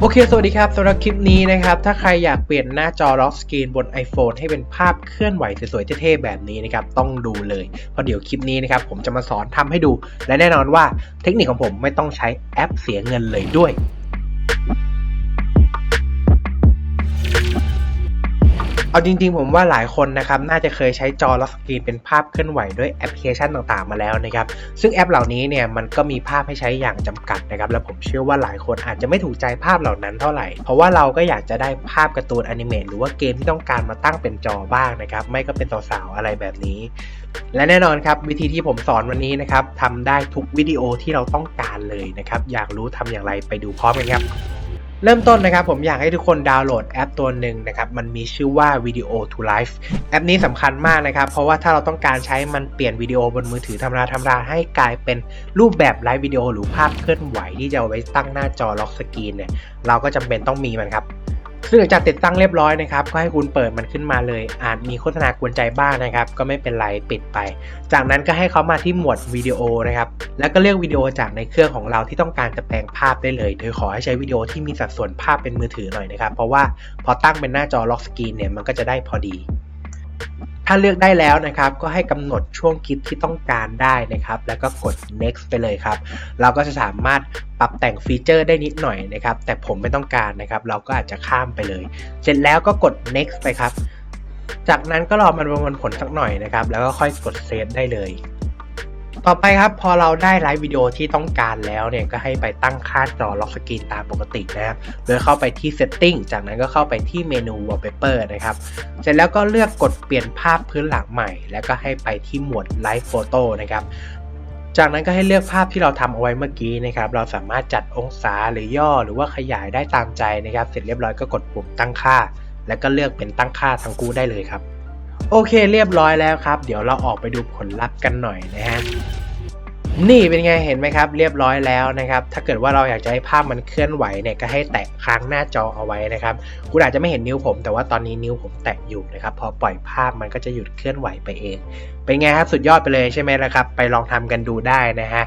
โอเค สวัสดีครับสำหรับคลิปนี้นะครับ ถ้าใครอยากเปลี่ยนหน้าจอล็อกสกรีนบน iPhone ให้เป็นภาพเคลื่อนไหวสวยๆเท่ๆแบบนี้นะครับ ต้องดูเลย เพราะเดี๋ยวคลิปนี้นะครับ ผมจะมาสอนทำให้ดู และแน่นอนว่าเทคนิคของผมไม่ต้องใช้แอปเสียเงินเลยด้วย เอาจริงๆ ผมว่าหลายคนนะครับน่าจะเคยใช้จอล็อกสกรีนเป็นภาพเคลื่อนไหวด้วยแอปพลิเคชันต่างๆ มาแล้วนะครับ ซึ่งแอปเหล่านี้เนี่ยมันก็มีภาพให้ใช้อย่างจำกัดนะครับ และผมเชื่อว่าหลายคนอาจจะไม่ถูกใจภาพเหล่านั้นเท่าไหร่ เพราะว่าเราก็อยากจะได้ภาพการ์ตูนอนิเมตหรือว่าเกมที่ต้องการมาตั้งเป็นจอบ้างนะครับ ไม่ก็เป็นสาวๆอะไรแบบนี้ และแน่นอนครับวิธีที่ผมสอนวันนี้นะครับทำได้ทุกวิดีโอที่เราต้องการเลยนะครับ อยากรู้ทำอย่างไรไปดูพร้อมกันครับ เริ่มต้นนะครับผมอยากให้ทุกคนดาวน์โหลดแอปตัวหนึ่งนะครับมันมีชื่อว่า Video to Life แอปนี้สำคัญมากนะครับ เพราะว่าถ้าเราต้องการใช้มันเปลี่ยนวิดีโอบนมือถือธรรมดาธรรมดาให้กลายเป็นรูปแบบไลฟ์วิดีโอหรือภาพเคลื่อนไหวที่จะเอาไว้ตั้งหน้าจอล็อกสกรีนเนี่ยเราก็จำเป็นต้องมีมันครับ ซึ่งหลังจากติดตั้งเรียบร้อยนะครับก็ให้คุณเปิดมันขึ้นมาเลย อาจมีโฆษณากวนใจบ้างนะครับ ก็ไม่เป็นไรปิดไป จากนั้นก็ให้เขามาที่หมวดวิดีโอนะครับแล้วก็เลือกวิดีโอจากในเครื่องของเราที่ต้องการจะแปลงภาพได้เลย โดยขอให้ใช้วิดีโอที่มีสัดส่วนภาพเป็นมือถือหน่อยนะครับ เพราะว่าพอตั้งเป็นหน้าจอล็อกสกรีนเนี่ยมันก็จะได้พอดี ถ้าเลือกได้แล้วนะครับก็ให้กำหนดช่วงคลิปที่ต้องการได้นะครับ แล้วก็กด next ไปเลยครับ เราก็จะสามารถปรับแต่งฟีเจอร์ได้นิดหน่อยนะครับ แต่ผมไม่ต้องการนะครับ เราก็อาจจะข้ามไปเลย เสร็จแล้วก็กด next ไปครับ จากนั้นก็รอมันประมวลผลสักหน่อยนะครับ แล้วก็ค่อยกดเซฟได้เลย ต่อไปครับพอเราได้ไลฟ์วิดีโอที่ต้องการแล้วเนี่ยก็ให้ไปตั้งค่าจอล็อกสกรีนตามปกตินะครับโดยเข้าไปที่ Setting จากนั้นก็เข้าไปที่เมนู Wallpaper นะครับ เสร็จแล้วก็เลือกกดเปลี่ยนภาพพื้นหลังใหม่ แล้วก็ให้ไปที่หมวด Live Photo นะครับจากนั้นก็ให้เลือกภาพที่เราทำเอาไว้เมื่อกี้นะครับ เราสามารถจัดองศาหรือย่อหรือว่าขยายได้ตามใจนะครับ เสร็จเรียบร้อยก็กดปุ่มตั้งค่า แล้วก็เลือกเป็นตั้งค่าทั้งคู่ได้เลยครับ โอเคเรียบร้อยแล้วครับ เดี๋ยวเราออกไปดูผลลัพธ์กันหน่อยนะฮะ นี่เป็นไงเห็นไหมครับเรียบร้อยแล้วนะครับ ถ้าเกิดว่าเราอยากจะให้ภาพมันเคลื่อนไหวเนี่ยก็ให้แตะค้างหน้าจอเอาไว้นะครับคุณอาจจะไม่เห็นนิ้วผม แต่ว่าตอนนี้นิ้วผมแตะอยู่นะครับพอปล่อยภาพมันก็จะหยุดเคลื่อนไหวไปเอง เป็นไงครับสุดยอดไปเลยใช่ไหมล่ะครับ ไปลองทำกันดูได้นะฮะ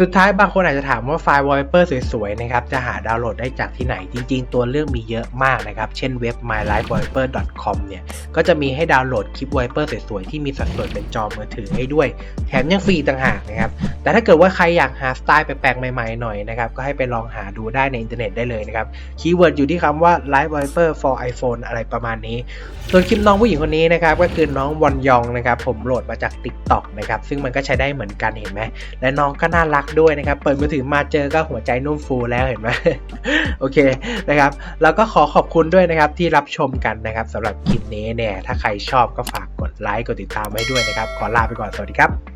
สุดท้ายบางคนอาจจะถามว่าไฟล์ wallpaper สวยๆนะครับจะหาดาวน์โหลดได้จากที่ไหน จริงๆ ตัวเลือกมีเยอะมากนะครับ เช่นเว็บ mylifewallpaper.com เนี่ย ก็จะมีให้ดาวน์โหลดคลิป wallpaper สวยๆ ที่มีสัดส่วนเป็นจอมือถือให้ด้วย แถมยังฟรีต่างหากนะครับ แต่ถ้าเกิดว่าใครอยากหาสไตล์แปลกๆ ใหม่ๆ หน่อยนะครับ ก็ให้ไปลองหาดูได้ในอินเทอร์เน็ตได้เลยนะครับ คีย์เวิร์ดอยู่ที่คำว่า Live Wallpaper for iPhone อะไรประมาณนี้ ส่วนคลิปน้องผู้หญิงคนนี้นะครับก็คือน้องวอนยองนะครับผมโหลดมาจาก TikTok นะครับซึ่งมันก็ใช้ได้เหมือนกันเห็นไหมและน้องก็น่ารักด้วยนะครับ เปิดมือถือมาเจอก็หัวใจนุ่มฟูแล้วเห็นไหมโอเคนะครับ แล้วก็ขอขอบคุณด้วยนะครับที่รับชมกันนะครับสำหรับคลิปนี้เนี่ย ถ้าใครชอบก็ฝากกดไลค์กดติดตามไว้ด้วยนะครับ ขอลาไปก่อนสวัสดีครับ